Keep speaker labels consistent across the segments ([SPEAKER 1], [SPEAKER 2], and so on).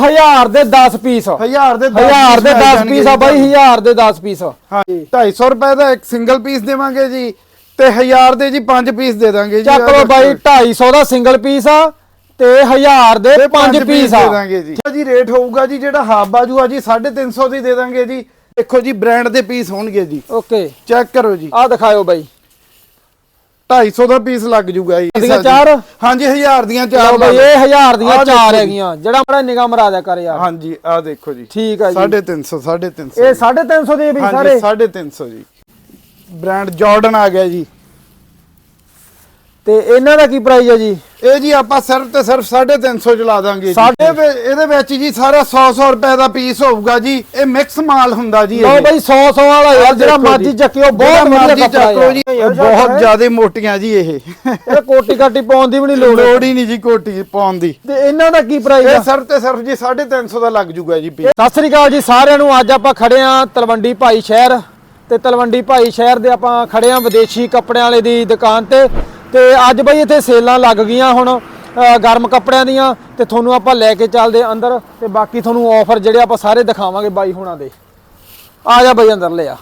[SPEAKER 1] 1000 ਦੇ 10 ਪੀਸ।
[SPEAKER 2] ਹਜ਼ਾਰ ਦੇ 10
[SPEAKER 1] 1000 ਦੇ
[SPEAKER 2] ਮਿਲ
[SPEAKER 1] 10
[SPEAKER 2] ਜਾਣਗੇ
[SPEAKER 1] ਪੀਸ ਆ ਬਾਈ 1000 ਦੇ 10 ਪੀਸ।
[SPEAKER 2] ਹਾਂਜੀ 250 ਰੁਪਏ ਦਾ ਇੱਕ ਸਿੰਗਲ ਪੀਸ ਦੇਵਾਂਗੇ ਜੀ ਤੇ 1000 ਦੇ ਜੀ 5 ਪੀਸ ਦੇ ਦਾਂਗੇ ਜੀ
[SPEAKER 1] ਚੱਕ ਲਓ ਬਾਈ 250 ਦਾ ਸਿੰਗਲ ਪੀਸ ਆ ਤੇ 1000 ਦੇ 5 ਪੀਸ
[SPEAKER 2] ਦੇ ਦਾਂਗੇ ਜੀ। ਜੀ ਰੇਟ ਹੋਊਗਾ ਜੀ ਜਿਹੜਾ ਹਾਫ ਬਾਜੂ ਆ ਜੀ 350 ਦੀ ਦੇ ਦਾਂਗੇ ਜੀ। ਦੇਖੋ ਜੀ ਬ੍ਰਾਂਡ ਦੇ ਪੀਸ ਹੋਣਗੇ ਜੀ।
[SPEAKER 1] ਓਕੇ।
[SPEAKER 2] ਚੈੱਕ ਕਰੋ ਜੀ।
[SPEAKER 1] ਆ ਦਿਖਾਓ ਬਾਈ।
[SPEAKER 2] 250 ਦਾ ਪੀਸ ਲੱਗ ਜੂਗਾ ਜੀ।
[SPEAKER 1] ਦੀਆਂ ਚਾਰ?
[SPEAKER 2] ਹਾਂਜੀ 1000 ਦੀਆਂ ਚਾਰ
[SPEAKER 1] ਬਾਈ ਇਹ 1000 ਦੀਆਂ
[SPEAKER 2] ਆਹ
[SPEAKER 1] ਚਾਰ
[SPEAKER 2] ਦੇਖੋ ਜੀ।
[SPEAKER 1] ਹੈਗੀਆਂ। ਜਿਹੜਾ ਬੜਾ ਨਿਗਾਹ ਮਰਾ ਦਿਆ ਕਰ ਯਾਰ।
[SPEAKER 2] ਹਾਂਜੀ ਆ ਦੇਖੋ ਜੀ।
[SPEAKER 1] ਠੀਕ ਆ ਜੀ।
[SPEAKER 2] 350 350
[SPEAKER 1] ਇਹ 350 ਦੇ ਵੀ ਸਾਰੇ?
[SPEAKER 2] ਹਾਂਜੀ 350 ਜੀ। ਬ੍ਰਾਂਡ ਜਾਰਡਨ ਆ ਗਿਆ ਜੀ।
[SPEAKER 1] ਤੇ ਇਹਨਾਂ ਦਾ ਕੀ ਪ੍ਰਾਈਸ ਹੈ ਜੀ?
[SPEAKER 2] ਇਹ ਜੀ ਆਪਾਂ ਸਿਰਫ ਤੇ ਸਿਰਫ 350 ਚ ਲਾ ਦਾਂਗੇ
[SPEAKER 1] ਸਾਢੇ-
[SPEAKER 2] ਇਹਦੇ ਵਿੱਚ- ਜੀ ਸਾਰਾ 100 100 ਰੁਪਏ ਦਾ ਪੀਸ ਹੋਊਗਾ ਜੀ। ਇਹ ਮਿਕਸ ਮਾਲ ਹੁੰਦਾ ਜੀ
[SPEAKER 1] ਲਓ
[SPEAKER 2] ਇਹ।
[SPEAKER 1] ਬਾਈ 100 100 ਵਾਲਾ ਯਾਰ ਜਿਹੜਾ ਮਰਜ਼ੀ। ਚੱਕਿਓ ਬਹੁਤ
[SPEAKER 2] ਮਰਜ਼ੀ ਚੱਕੋ ਜੀ। ਇਹ ਬਹੁਤ ਜ਼ਿਆਦਾ ਮੋਟੀਆਂ ਜੀ ਇਹ।
[SPEAKER 1] ਇਹ ਕੋਟੀ ਕਾਟੀ ਪਾਉਣ ਦੀ ਵੀ ਨਹੀਂ ਲੋੜ।
[SPEAKER 2] ਲੋੜ ਹੀ ਨਹੀਂ ਜੀ ਕੋਟੀ ਪਾਉਣ ਦੀ।
[SPEAKER 1] ਤੇ ਇਹਨਾਂ ਦਾ ਕੀ ਪ੍ਰਾਈਸ
[SPEAKER 2] ਇਹ
[SPEAKER 1] ਆ?
[SPEAKER 2] ਸਿਰਫ ਤੇ ਸਿਰਫ ਜੀ 350 ਦਾ ਲੱਗ ਜੂਗਾ ਜੀ ਪੀਸ
[SPEAKER 1] ਸਤਿ ਸ੍ਰੀ ਅਕਾਲ ਜੀ ਸਾਰਿਆਂ ਨੂੰ। ਅੱਜ ਆਪਾਂ ਖੜੇ ਆ ਤਲਵੰਡੀ ਭਾਈ ਸ਼ਹਿਰ। ਤੇ ਤਲਵੰਡੀ ਭਾਈ ਸ਼ਹਿਰ ਦੇ ਆਪਾਂ ਖੜੇ ਆ ਵਿਦੇਸ਼ੀ ਕੱਪੜਿਆਂ ਵਾਲੇ ਦੀ ਦੁਕਾਨ ਤੇ। ਤੇ ਅੱਜ ਬਈ ਇੱਥੇ ਸੇਲਾਂ ਲੱਗ ਗਈਆਂ ਹੁਣ ਗਰਮ ਕੱਪੜਿਆਂ ਦੀਆਂ ਤੇ ਤੁਹਾਨੂੰ ਆਪਾਂ ਲੈ ਕੇ ਚੱਲਦੇ ਅੰਦਰ ਤੇ ਬਾਕੀ ਤੁਹਾਨੂੰ ਆਫਰ ਜਿਹੜੇ ਆਪਾਂ ਸਾਰੇ ਦਿਖਾਵਾਂਗੇ ਬਾਈ ਹੁਣਾਂ ਦੇ। ਆ ਜਾ ਬਾਈ ਅੰਦਰ ਲੈ ਆ।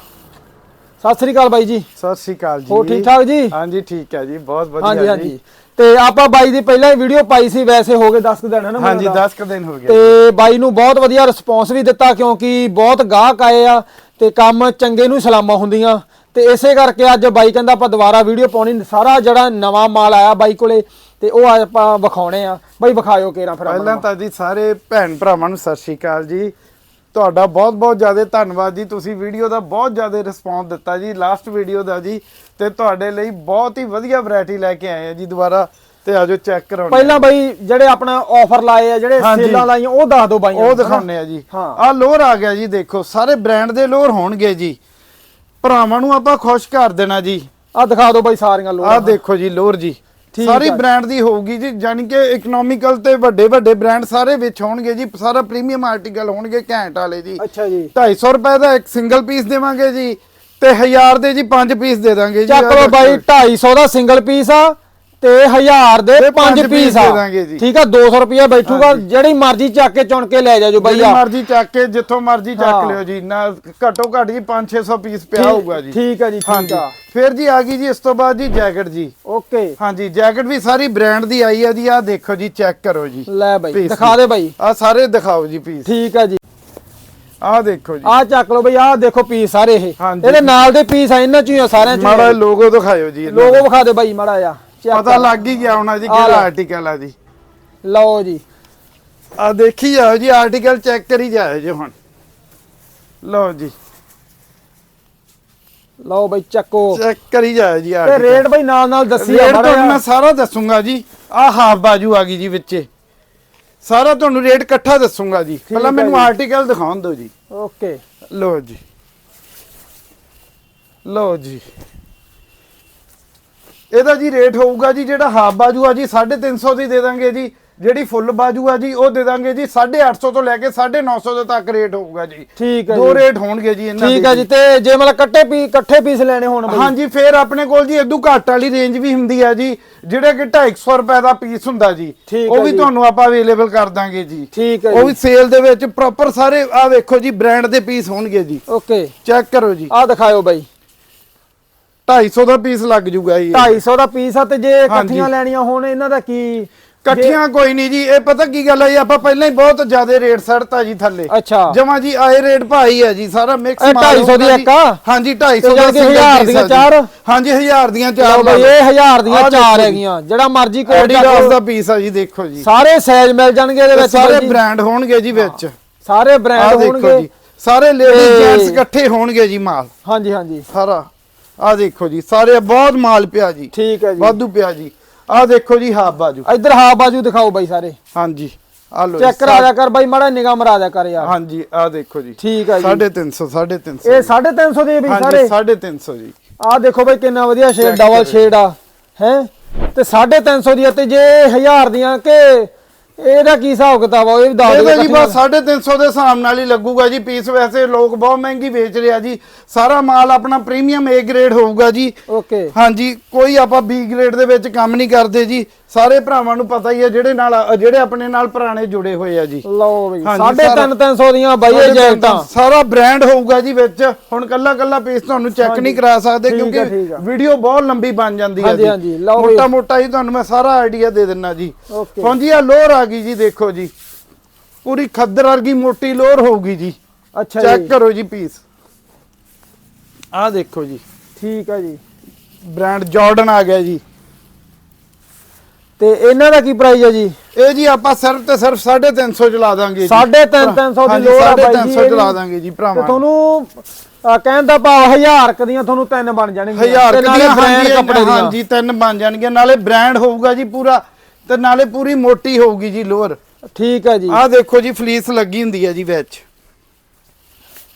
[SPEAKER 1] ਸਤਿ ਸ੍ਰੀ ਅਕਾਲ ਬਾਈ ਜੀ।
[SPEAKER 2] ਸਤਿ ਸ਼੍ਰੀ ਅਕਾਲ ਜੀ।
[SPEAKER 1] ਹੋਰ ਠੀਕ ਠਾਕ ਜੀ?
[SPEAKER 2] ਹਾਂਜੀ ਠੀਕ ਹੈ ਜੀ ਬਹੁਤ ਵਧੀਆ
[SPEAKER 1] ਹਾਂਜੀ
[SPEAKER 2] ਜੀ।
[SPEAKER 1] ਹਾਂਜੀ। ਤੇ ਆਪਾਂ ਬਾਈ ਦੀ ਪਹਿਲਾਂ ਹੀ ਵੀਡੀਓ ਪਾਈ ਸੀ ਵੈਸੇ ਹੋ ਗਏ 10 ਕੁ ਦਿਨ ਹੈ ਨਾ ਮੈਨੂੰ
[SPEAKER 2] ਹਾਂਜੀ
[SPEAKER 1] ਲੱਗਦਾ।
[SPEAKER 2] 10 ਕ ਦਿਨ ਹੋ ਗਏ।
[SPEAKER 1] ਤੇ ਬਾਈ ਨੂੰ ਬਹੁਤ ਵਧੀਆ ਰਿਸਪੌਂਸ ਵੀ ਦਿੱਤਾ ਕਿਉਂਕਿ ਬਹੁਤ ਗਾਹਕ ਆਏ ਆ ਤੇ ਕੰਮ ਚੰਗੇ ਨੂੰ ਸਲਾਮਾਂ ਹੁੰਦੀਆਂ। ਤੇ ਇਸੇ ਕਰਕੇ ਅੱਜ ਬਾਈ ਕਹਿੰਦਾ ਆਪਾਂ ਦੁਬਾਰਾ ਵੀਡੀਓ ਪਾਉਣੀ ਸਾਰਾ ਜਿਹੜਾ ਨਵਾਂ ਮਾਲ ਆਇਆ ਬਾਈ ਕੋਲੇ ਤੇ ਉਹ ਆਪਾਂ ਵਿਖਾਉਣੇ ਆ। ਬਾਈ ਵਿਖਾਇਓ ਕੇਰਾ ਫਿਰ
[SPEAKER 2] ਪਹਿਲਾਂ ਤਾਂ ਜੀ ਸਾਰੇ ਭੈਣ ਭਰਾਵਾਂ ਨੂੰ ਸਤਿ ਸ਼੍ਰੀ ਅਕਾਲ ਜੀ। ਤੁਹਾਡਾ ਬਹੁਤ ਬਹੁਤ ਜ਼ਿਆਦਾ ਧੰਨਵਾਦ ਜੀ। ਤੁਸੀਂ ਵੀਡੀਓ ਦਾ ਬਹੁਤ ਜ਼ਿਆਦਾ ਰਿਸਪੌਂਸ ਦਿੱਤਾ ਜੀ ਲਾਸਟ ਵੀਡੀਓ ਦਾ ਜੀ। ਤੇ ਤੁਹਾਡੇ ਲਈ ਬਹੁਤ ਹੀ ਵਧੀਆ ਵੈਰਾਈਟੀ ਲੈ ਕੇ ਆਏ ਆ ਜੀ ਦੁਬਾਰਾ ਤੇ ਆਜੋ ਚੈੱਕ ਕਰਾਉਣੇ
[SPEAKER 1] ਪਹਿਲਾਂ ਬਾਈ ਜਿਹੜੇ ਆਪਣਾ ਆਫਰ ਲਾਏ ਆ ਜਿਹੜੇ। ਸੇਲਾਂ ਲਾਈਆਂ ਉਹ ਦੱਸ ਦਿਓ ਬਾਈ
[SPEAKER 2] ਉਹ ਦਿਖਾਉਣੇ ਆ ਜੀ।
[SPEAKER 1] ਹਾਂ।
[SPEAKER 2] ਆ ਲੋਅਰ ਆ ਗਿਆ ਜੀ ਦੇਖੋ ਸਾਰੇ ਬ੍ਰਾਂਡ ਦੇ ਲੋਅਰ ਹੋਣਗੇ ਜੀ। ਭਰਾਵਾਂ ਨੂੰ ਆਪਾਂ ਖੁਸ਼ ਕਰ ਦੇਣਾ ਜੀ।
[SPEAKER 1] ਆ ਦਿਖਾ ਦਿਓ ਬਾਈ ਸਾਰੀਆਂ ਲੋਕਾਂ
[SPEAKER 2] ਆ ਦੇਖੋ ਜੀ ਲੋਅਰ ਜੀ।
[SPEAKER 1] ਠੀਕ
[SPEAKER 2] ਸਾਰੀ
[SPEAKER 1] ਆ।
[SPEAKER 2] ਬ੍ਰਾਂਡ ਦੀ ਹੋਊਗੀ ਜੀ ਯਾਨੀ ਕਿ ਇਕਨੋਮਿਕਲ ਤੇ ਵੱਡੇ ਵੱਡੇ ਬ੍ਰਾਂਡ ਸਾਰੇ ਵਿੱਚ ਹੋਣਗੇ ਜੀ ਸਾਰਾ ਪ੍ਰੀਮੀਅਮ ਆਰਟੀਕਲ ਹੋਣਗੇ ਘੈਂਟ ਵਾਲੇ ਜੀ।
[SPEAKER 1] ਅੱਛਾ ਜੀ।
[SPEAKER 2] 250 ਰੁਪਏ ਦਾ ਇੱਕ ਸਿੰਗਲ ਪੀਸ ਦੇਵਾਂਗੇ ਜੀ ਤੇ 1000 ਦੇ ਜੀ 5 ਪੀਸ ਦੇ ਦਾਂਗੇ ਜੀ।
[SPEAKER 1] ਚੱਕ
[SPEAKER 2] ਆਹ
[SPEAKER 1] ਲਓ ਬਾਈ
[SPEAKER 2] ਦੇਖੋ।
[SPEAKER 1] 250 ਦਾ ਸਿੰਗਲ ਪੀਸ ਆ ਤੇ 1000 ਦੇ
[SPEAKER 2] ਤੇ
[SPEAKER 1] 5
[SPEAKER 2] ਪੰਜ
[SPEAKER 1] ਪੀਸ ਆ। ਠੀਕ ਆ 200 ਰੁਪਏ ਬੈਠੂਗਾ ਜਿਹੜੀ ਮਰਜ਼ੀ ਚੱਕ ਕੇ ਚੁਣ ਕੇ ਲੈ ਜਾਜੋ ਬਾਈ
[SPEAKER 2] ਜਿਹੜੀ
[SPEAKER 1] ਆ
[SPEAKER 2] ਮਰਜ਼ੀ ਚੱਕ ਕੇ ਜਿੱਥੋਂ ਮਰਜ਼ੀ ਚੱਕ। ਲਿਓ ਜੀ ਨਾ ਘੱਟੋ ਘੱਟ ਜੀ 5-600 ਪੀਸ ਪਿਆ ਹੋਊਗਾ ਜੀ।
[SPEAKER 1] ਠੀਕ ਆ ਜੀ, ਠੀਕ। ਆ।
[SPEAKER 2] ਫਿਰ ਜੀ ਆ ਗਈ ਜੀ ਇਸ ਤੋਂ ਬਾਅਦ ਜੀ ਜੈਕਟ ਜੀ।
[SPEAKER 1] ਓਕੇ।
[SPEAKER 2] ਹਾਂਜੀ ਜੈਕਟ ਵੀ ਸਾਰੀ ਬ੍ਰਾਂਡ ਦੀ ਆਈ ਆ ਜੀ ਆ ਦੇਖੋ ਜੀ ਚੈੱਕ ਕਰੋ ਜੀ।
[SPEAKER 1] ਲੈ ਬਾਈ ਦਿਖਾ ਦੇ ਬਾਈ।
[SPEAKER 2] ਆ ਸਾਰੇ ਦਿਖਾਓ ਜੀ ਪੀਸ।
[SPEAKER 1] ਠੀਕ ਆ ਜੀ।
[SPEAKER 2] ਆ ਦੇਖੋ ਜੀ।
[SPEAKER 1] ਆਹ ਚੱਕ ਲਓ ਬਈ ਆਹ ਦੇਖੋ ਪੀਸ ਸਾਰੇ ਇਹ। ਇਹਦੇ ਨਾਲ ਦੇ ਪੀਸ ਆ ਇਹਨਾਂ ਚੋਂ ਹੀ ਆ ਸਾਰਿਆਂ ਚੋਂ
[SPEAKER 2] ਮਾੜਾ ਲੋਗੋ ਦਿਖਾਇਓ ਜੀ
[SPEAKER 1] ਲੋਗੋ ਵਿਖਾ ਦੇ ਬਾਈ ਮਾੜਾ ਆ।
[SPEAKER 2] ਪਤਾ ਲੱਗ ਹੀ ਗਿਆ ਹੋਣਾ ਜੀ ਕਿਹੜਾ। ਆਰਟੀਕਲ ਆ ਜੀ।
[SPEAKER 1] ਲਓ ਜੀ।
[SPEAKER 2] ਆ ਦੇਖੀ ਜਾਓ ਜੀ ਆਰਟੀਕਲ ਚੈੱਕ ਕਰੀ ਜਾਓ ਜੀ ਹੁਣ। ਲਓ ਜੀ।
[SPEAKER 1] ਲਓ ਬਾਈ ਚੱਕੋ।
[SPEAKER 2] ਚੈੱਕ ਕਰੀ ਜਾਓ ਜੀ
[SPEAKER 1] ਤੇ
[SPEAKER 2] ਆਰਟੀਕਲ
[SPEAKER 1] ਰੇਟ ਬਾਈ ਨਾਲ ਨਾਲ ਦੱਸੀ ਆ
[SPEAKER 2] ਰੇਟ
[SPEAKER 1] ਮਾੜਾ
[SPEAKER 2] ਤੁਹਾਨੂੰ ਮੈਂ
[SPEAKER 1] ਜਿਹਾ।
[SPEAKER 2] ਸਾਰਾ ਦੱਸੂਗਾ ਜੀ। ਆ ਹਾਫ ਬਾਜੂ ਆ ਗਈ ਜੀ ਵਿੱਚੇ। ਸਾਰਾ ਤੁਹਾਨੂੰ ਰੇਟ ਇਕੱਠਾ ਦੱਸੂਗਾ ਜੀ। ਪਹਿਲਾਂ
[SPEAKER 1] ਹੈ
[SPEAKER 2] ਮੈਨੂੰ
[SPEAKER 1] ਜੀ।
[SPEAKER 2] ਆਰਟੀਕਲ ਦਿਖਾਉਣ ਦਿਓ ਜੀ।
[SPEAKER 1] ਓਕੇ।
[SPEAKER 2] ਲਓ ਜੀ। ਲਓ ਜੀ। ਇਹਦਾ ਜੀ ਰੇਟ ਹੋਊਗਾ ਜੀ ਜਿਹੜਾ ਹਾਫ ਬਾਜੂ ਆ ਜੀ 350 ਦੀ ਦੇ ਦਾਂਗੇ ਜੀ। ਜਿਹੜੀ ਫੁੱਲ ਬਾਜੂ ਆ ਜੀ ਉਹ ਦੇ ਦਾਂਗੇ ਜੀ 850 ਤੋਂ ਲੈ ਕੇ 950 ਦੇ ਤੱਕ ਰੇਟ ਹੋਊਗਾ ਜੀ।
[SPEAKER 1] ਠੀਕ ਹੈ
[SPEAKER 2] ਦੋ ਰੇਟ ਹੋਣਗੇ ਜੀ ਇਹਨਾਂ
[SPEAKER 1] ਠੀਕ
[SPEAKER 2] ਦੇ
[SPEAKER 1] ਆ ਜੀ ਤੇ ਜੇ ਮਤਲਬ ਕੱਟੇ ਪੀ ਇਕੱਠੇ ਪੀਸ ਲੈਣੇ ਹੋਣ ਬਾਈ।
[SPEAKER 2] ਹਾਂਜੀ ਫੇਰ ਆਪਣੇ ਕੋਲ ਜੀ ਇਦੋਂ ਘੱਟ ਵਾਲੀ ਰੇਂਜ ਵੀ ਹੁੰਦੀ ਆ ਜੀ ਜਿਹੜੇ ਕਿ 250 ਰੁਪਏ ਦਾ ਪੀਸ ਹੁੰਦਾ ਜੀ
[SPEAKER 1] ਠੀਕ
[SPEAKER 2] ਉਹ
[SPEAKER 1] ਹੈ
[SPEAKER 2] ਵੀ। ਤੁਹਾਨੂੰ ਆਪਾਂ ਅਵੇਲੇਬਲ ਕਰ ਦਾਂਗੇ ਜੀ।
[SPEAKER 1] ਠੀਕ ਹੈ
[SPEAKER 2] ਉਹ ਵੀ ਸੇਲ ਦੇ ਵਿੱਚ ਪ੍ਰੋਪਰ ਸਾਰੇ ਆ ਵੇਖੋ ਜੀ ਬ੍ਰਾਂਡ ਦੇ ਪੀਸ ਹੋਣਗੇ ਜੀ।
[SPEAKER 1] ਓਕੇ।
[SPEAKER 2] ਚੈੱਕ ਕਰੋ ਜੀ।
[SPEAKER 1] ਆਹ ਦਿਖਾਓ ਬਾਈ।
[SPEAKER 2] 250 ਦਾ ਪੀਸ ਲੱਗ ਜੂਗਾ ਜੀ
[SPEAKER 1] 250 ਦਾ ਪੀਸ ਆ ਤੇ ਜੇ ਇਕੱਠੀਆਂ ਲੈਣੀਆਂ ਹੋਣ ਇਹਨਾਂ ਦਾ ਕੀ?
[SPEAKER 2] ਇਕੱਠੀਆਂ ਕੋਈ ਨਹੀਂ ਜੀ ਇਹ ਪਤਾ ਕੀ ਗੱਲ ਹੈ ਜੀ ਆਪਾਂ ਪਹਿਲਾਂ ਹੀ ਬਹੁਤ ਜ਼ਿਆਦਾ ਰੇਟ ਸੜਤਾ ਜੀ ਥੱਲੇ।
[SPEAKER 1] ਅੱਛਾ।
[SPEAKER 2] ਜਮਾ ਜੀ ਆਏ ਰੇਟ ਭਾਈ ਹੈ ਜੀ ਸਾਰਾ ਮਿਕਸ
[SPEAKER 1] ਇਹ 250 ਦੀ ਇੱਕ ਆ?
[SPEAKER 2] ਹਾਂਜੀ
[SPEAKER 1] ਤੇ
[SPEAKER 2] 250
[SPEAKER 1] ਜਾਣੀ ਕਿ ਹਜ਼ਾਰ ਦੀਆਂ ਚਾਰ?
[SPEAKER 2] ਹਾਂਜੀ 1000 ਦੀਆਂ ਚਾਰ
[SPEAKER 1] ਬਾਈ ਇਹ 1000 ਦੀਆਂ ਚਾਰ। ਹੈਗੀਆਂ ਜਿਹੜਾ ਮਰਜ਼ੀ
[SPEAKER 2] ਐਡੀਡਾਸ ਦਾ ਪੀਸ ਆ ਜੀ ਦੇਖੋ ਜੀ।
[SPEAKER 1] ਸਾਰੇ ਸਾਈਜ਼ ਮਿਲ ਜਾਣਗੇ ਇਹਦੇ ਵਿੱਚ
[SPEAKER 2] ਸਾਰੇ। ਬ੍ਰਾਂਡ ਹੋਣਗੇ ਜੀ ਵਿੱਚ।
[SPEAKER 1] ਸਾਰੇ ਬ੍ਰਾਂਡ ਹੋਣਗੇ।
[SPEAKER 2] ਸਾਰੇ ਲੇਡੀਜ਼ ਜੈਂਟਸ ਇਕੱਠੇ ਹੋਣਗੇ ਜੀ ਮਾਲ।
[SPEAKER 1] ਹਾਂਜੀ ਹਾਂਜੀ।
[SPEAKER 2] ਸਾਰਾ। ਆ ਦੇਖੋ ਜੀ ਸਾਰੇ ਬਹੁਤ ਮਾਲ ਪਿਆ ਜੀ।
[SPEAKER 1] ਠੀਕ ਹੈ ਜੀ।
[SPEAKER 2] ਵਾਧੂ ਪਿਆ ਜੀ। ਆ ਦੇਖੋ ਜੀ ਹਾਫ ਬਾਜੂ।
[SPEAKER 1] ਇੱਧਰ ਹਾਫ ਬਾਜੂ ਦਿਖਾਓ ਬਾਈ ਸਾਰੇ।
[SPEAKER 2] ਹਾਂਜੀ ਆ ਲੋ
[SPEAKER 1] ਚੈੱਕ ਕਰਾ ਦਿਆ ਕਰ ਬਾਈ ਮਾੜਾ ਨਿਗਾਹ ਮਰਾ ਦਿਆ ਕਰ ਯਾਰ।
[SPEAKER 2] ਹਾਂਜੀ ਆ ਦੇਖੋ ਜੀ।
[SPEAKER 1] ਠੀਕ ਹੈ ਜੀ।
[SPEAKER 2] 350 350
[SPEAKER 1] ਇਹ 350 ਦੇ ਵੀ ਸਾਰੇ।
[SPEAKER 2] ਹਾਂਜੀ 350 ਜੀ।
[SPEAKER 1] ਆਹ ਦੇਖੋ ਬਾਈ ਕਿੰਨਾ ਵਧੀਆ ਸ਼ੇਡ ਡਬਲ। ਸ਼ੇਡ ਆ ਹੈ? ਤੇ 350 ਦੀ ਆ ਤੇ ਜੇ 1000 ਦੀਆਂ ਕਿ ਇਹਦਾ ਕੀ ਹਿਸਾਬ ਕਿਤਾਬ ਆ? ਉਹ ਵੀ ਦੱਸ
[SPEAKER 2] ਇਹਦਾ
[SPEAKER 1] ਦਿਓ
[SPEAKER 2] ਜੀ ਬਸ 350 ਦੇ ਹਿਸਾਬ ਨਾਲ ਹੀ ਲੱਗੂਗਾ ਜੀ ਪੀਸ। ਵੈਸੇ ਲੋਕ ਬਹੁਤ ਮਹਿੰਗੀ ਵੇਚ ਰਿਹਾ ਜੀ। ਸਾਰਾ ਮਾਲ ਆਪਣਾ ਪ੍ਰੀਮੀਅਮ A ਗ੍ਰੇਡ ਹੋਊਗਾ ਜੀ।
[SPEAKER 1] ਓਕੇ
[SPEAKER 2] ਹਾਂਜੀ ਕੋਈ ਆਪਾਂ B ਗ੍ਰੇਡ ਦੇ ਵਿੱਚ ਕੰਮ ਨਹੀਂ ਕਰਦੇ ਜੀ। ਸਾਰੇ ਭਰਾਵਾਂ ਨੂੰ ਪਤਾ ਹੀ ਹੈ ਜਿਹੜੇ ਨਾਲ ਜਿਹੜੇ ਆਪਣੇ ਨਾਲ ਪੁਰਾਣੇ ਜੁੜੇ ਹੋਏ ਆ ਜੀ।
[SPEAKER 1] ਲਓ ਬਈ
[SPEAKER 2] ਹਾਂਜੀ,
[SPEAKER 1] ਸਾਢੇ
[SPEAKER 2] ਸਾਰਾ-
[SPEAKER 1] ਤਿੰਨ ਤਿੰਨ ਸੌ ਦੀਆਂ ਬਾਈ ਇਹ ਜੈਕਟਾਂ
[SPEAKER 2] ਸਾਰਾ ਬ੍ਰਾਂਡ ਹੋਊਗਾ ਜੀ ਵਿੱਚ। ਹੁਣ ਕੱਲਾ ਕੱਲਾ ਪੀਸ ਤੁਹਾਨੂੰ ਚੈੱਕ ਨਹੀਂ ਕਰਾ ਸਕਦੇ ਕਿਉਂਕਿ। ਵੀਡੀਓ ਬਹੁਤ ਲੰਬੀ ਬਣ ਜਾਂਦੀ ਹੈ
[SPEAKER 1] ਹਾਂਜੀ,
[SPEAKER 2] ਜੀ।
[SPEAKER 1] ਹਾਂਜੀ।
[SPEAKER 2] ਮੋਟਾ ਮੋਟਾ ਹੀ ਤੁਹਾਨੂੰ ਮੈਂ ਸਾਰਾ ਆਈਡੀਆ ਦੇ ਦਿੰਨਾ ਜੀ।
[SPEAKER 1] ਓਕੇ।
[SPEAKER 2] ਹੁਣ ਜੀ ਆ ਲੋਰ ਆ ਗਈ ਜੀ ਦੇਖੋ ਜੀ। ਪੂਰੀ ਖੱਦਰ ਵਰਗੀ ਮੋਟੀ ਲੋਰ ਹੋਊਗੀ ਜੀ।
[SPEAKER 1] ਅੱਛਾ
[SPEAKER 2] ਚੈੱਕ
[SPEAKER 1] ਜੀ।
[SPEAKER 2] ਕਰੋ ਜੀ ਪੀਸ। ਆਹ ਦੇਖੋ ਜੀ।
[SPEAKER 1] ਠੀਕ ਹੈ ਜੀ।
[SPEAKER 2] ਬ੍ਰਾਂਡ ਜਾਰਡਨ ਆ ਗਿਆ ਜੀ।
[SPEAKER 1] ਤੇ ਇਹਨਾਂ ਦਾ ਕੀ ਪ੍ਰਾਈਸ ਹੈ ਜੀ?
[SPEAKER 2] ਇਹ ਜੀ ਆਪਾਂ ਸਿਰਫ ਤੇ ਸਿਰਫ 350 ਚ ਲਾ ਦਾਂਗੇ ਜੀ।
[SPEAKER 1] ਸਾਢੇ ਤਿੰਨ ਤਿੰਨ ਸੌ ਦੀ
[SPEAKER 2] ਹਾਂਜੀ,
[SPEAKER 1] ਲੋੜ ਆ ਬਾਈ ਜੀ
[SPEAKER 2] ਸੌ ਚ ਲਾ। ਦਾਂਗੇ ਜੀ ਭਰਾਵਾਂ।
[SPEAKER 1] ਤੁਹਾਨੂੰ ਆ, ਕਹਿਣ ਦਾ ਭਾਵ ਹਜ਼ਾਰ ਕ ਦੀਆਂ ਤੁਹਾਨੂੰ ਤਿੰਨ ਬਣ ਜਾਣਗੀਆਂ।
[SPEAKER 2] ਹਜ਼ਾਰ
[SPEAKER 1] ਤੇ ਨਾਲੇ
[SPEAKER 2] ਦੀਆਂ
[SPEAKER 1] brand
[SPEAKER 2] ਹਾਂਜੀ
[SPEAKER 1] ਕੱਪੜੇ ਦੀਆਂ।
[SPEAKER 2] ਹਾਂਜੀ ਤਿੰਨ ਬਣ ਜਾਣਗੀਆਂ। ਨਾਲੇ ਬ੍ਰਾਂਡ ਹੋਊਗਾ ਜੀ ਪੂਰਾ ਤੇ ਨਾਲੇ ਪੂਰੀ ਮੋਟੀ ਹੋਊਗੀ ਜੀ ਲੋਅਰ।
[SPEAKER 1] ਠੀਕ ਹੈ ਜੀ।
[SPEAKER 2] ਆਹ ਦੇਖੋ ਜੀ ਫਲੀਸ ਲੱਗੀ ਹੁੰਦੀ ਹੈ ਜੀ ਵਿੱਚ।